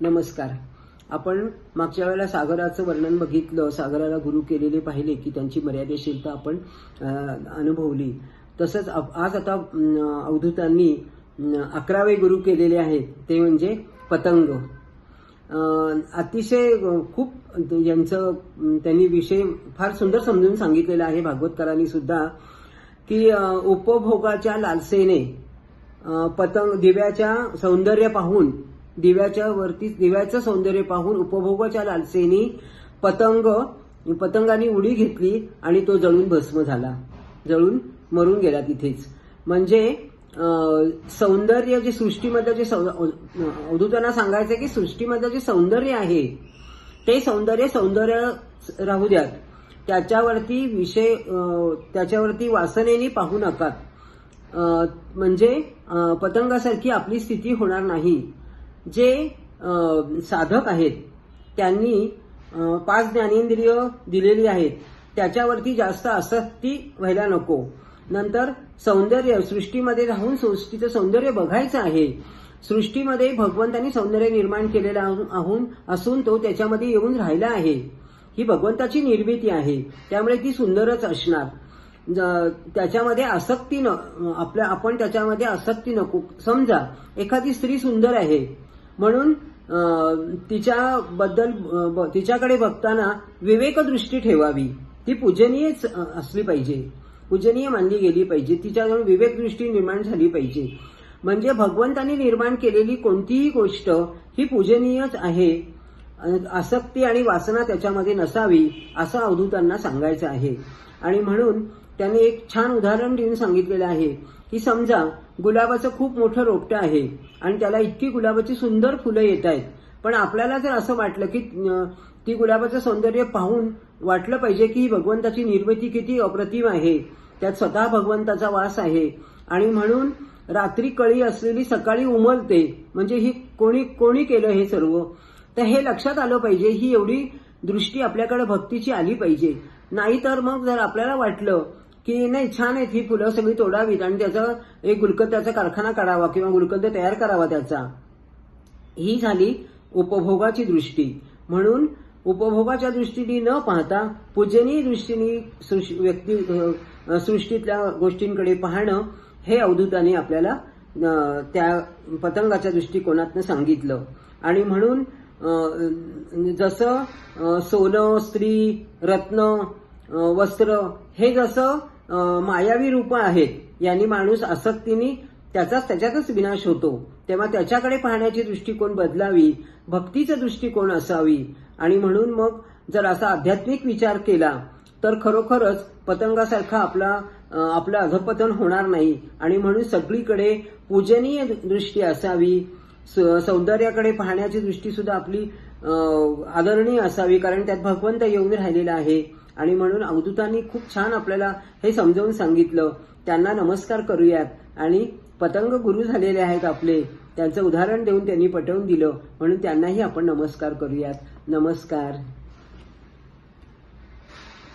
नमस्कार. आपण मागच्या वेळेला सागराचं वर्णन बघितलं सागराला गुरु केलेले पाहिले की त्यांची मर्यादेशीलता आपण अनुभवली. तसंच आज आता अवधूतांनी अकरावे गुरु केलेले आहेत ते म्हणजे पतंग. अतिशय खूप यांचं त्यांनी विषय फार सुंदर समजून सांगितलेला आहे भागवतकरांनी सुद्धा की उपभोगाच्या लालसेने पतंग दिव्याच्या सौंदर्य पाहून दिव्याच्या वरती दिव्याचं सौंदर्य पाहून उपभोगाच्या लालसेनी पतंग पतंगाने उडी घेतली आणि तो जळून भस्म झाला. जळून मरून गेला तिथेच. म्हणजे सौंदर्य जे सृष्टीमधलं जे अवधूतांना सांगायचं की सृष्टीमधलं जे सौंदर्य आहे ते सौंदर्य सौंदर्य राहू द्यात. त्याच्यावरती विषय त्याच्यावरती वासनेने पाहू नका. म्हणजे पतंगासारखी आपली स्थिती होणार नाही. जे साधक आहेत त्यांनी पाच ज्ञानेंद्रिय दिलेली आहेत. त्याच्यावरती जास्त आसक्ती व्हायला नको. नंतर सौंदर्य सृष्टीमध्ये राहून सृष्टीचं सौंदर्य बघायचं आहे. सृष्टीमध्ये भगवंतांनी सौंदर्य निर्माण केलेलं आहू- आहून असून तो त्याच्यामध्ये येऊन राहिला आहे. ही भगवंताची निर्मिती आहे. त्यामुळे ती सुंदरच असणार. त्याच्यामध्ये आसक्ती न आपल्या आपण त्याच्यामध्ये आसक्ती नको समजा एखादी स्त्री सुंदर आहे. म्हणून तिच्याबद्दल ब- तिच्याकडे बघताना विवेकदृष्टी ठेवावी. ती पूजनीयच असली पाहिजे. पूजनीय मानली गेली पाहिजे. तिच्याकडून विवेकदृष्टी निर्माण झाली पाहिजे. म्हणजे भगवंतांनी निर्माण केलेली कोणतीही गोष्ट ही पूजनीयच आहे. आसक्ती आणि वासना त्याच्यामध्ये नसावी असं अवधूतांना सांगायचं आहे. आणि म्हणून त्यांनी एक छान उदाहरण देऊन सांगितलेलं आहे. की समजा गुलाबाचं खूप मोठं रोपटं आहे आणि त्याला इतकी गुलाबाची सुंदर फुलं येत आहेत. पण आपल्याला जर असं वाटलं की ती गुलाबाचं सौंदर्य पाहून वाटलं पाहिजे की ही भगवंताची निर्मिती किती अप्रतिम आहे त्यात स्वतः भगवंताचा वास आहे. आणि म्हणून रात्री कळी असलेली सकाळी उमलते म्हणजे ही कोणी कोणी केलं हे सर्व? तर हे लक्षात आलं पाहिजे ही एवढी दृष्टी आपल्याकडे भक्तीची आली पाहिजे. नाहीतर मग जर आपल्याला वाटलं की नाही छान आहेत ही फुलं सगळी तोडावीत आणि त्याचा एक गुलकंदाचा कारखाना काढावा किंवा गुलकंद तयार करावा त्याचा. ही झाली उपभोगाची दृष्टी. म्हणून उपभोगाच्या दृष्टीने न पाहता पूजनीय दृष्टीने व्यक्ती सृष्टीतल्या गोष्टींकडे पाहणं हे अवधूताने आपल्याला त्या पतंगाच्या दृष्टिकोनातनं सांगितलं. आणि म्हणून जसं सोनं स्त्री रत्न वस्त्र हे जसं मायावी रूप आहेत यांनी माणूस आसक्तीने त्याचाच त्याच्यातच विनाश होतो. तेव्हा त्याच्याकडे पाहण्याची दृष्टिकोन बदलावी भक्तीचा दृष्टिकोन असावी. आणि म्हणून मग जर असा आध्यात्मिक विचार केला तर खरोखरच पतंगासारखा आपला आपलं अधपतन होणार नाही. आणि म्हणून सगळीकडे पूजनीय दृष्टी असावी. स- सौंदर्याकडे पाहण्याची दृष्टी सुद्धा आपली आदरणीय असावी. कारण त्यात भगवंत येऊन राहिलेला आहे. आणि म्हणून अवधूतांनी खूप छान आपल्याला हे समजावून सांगितलं. त्यांना नमस्कार करूयात. आणि पतंग गुरु झालेले आहेत आपले. त्यांचं उदाहरण देऊन त्यांनी पटवून दिलं. म्हणून त्यांनाही आपण नमस्कार करूयात. नमस्कार.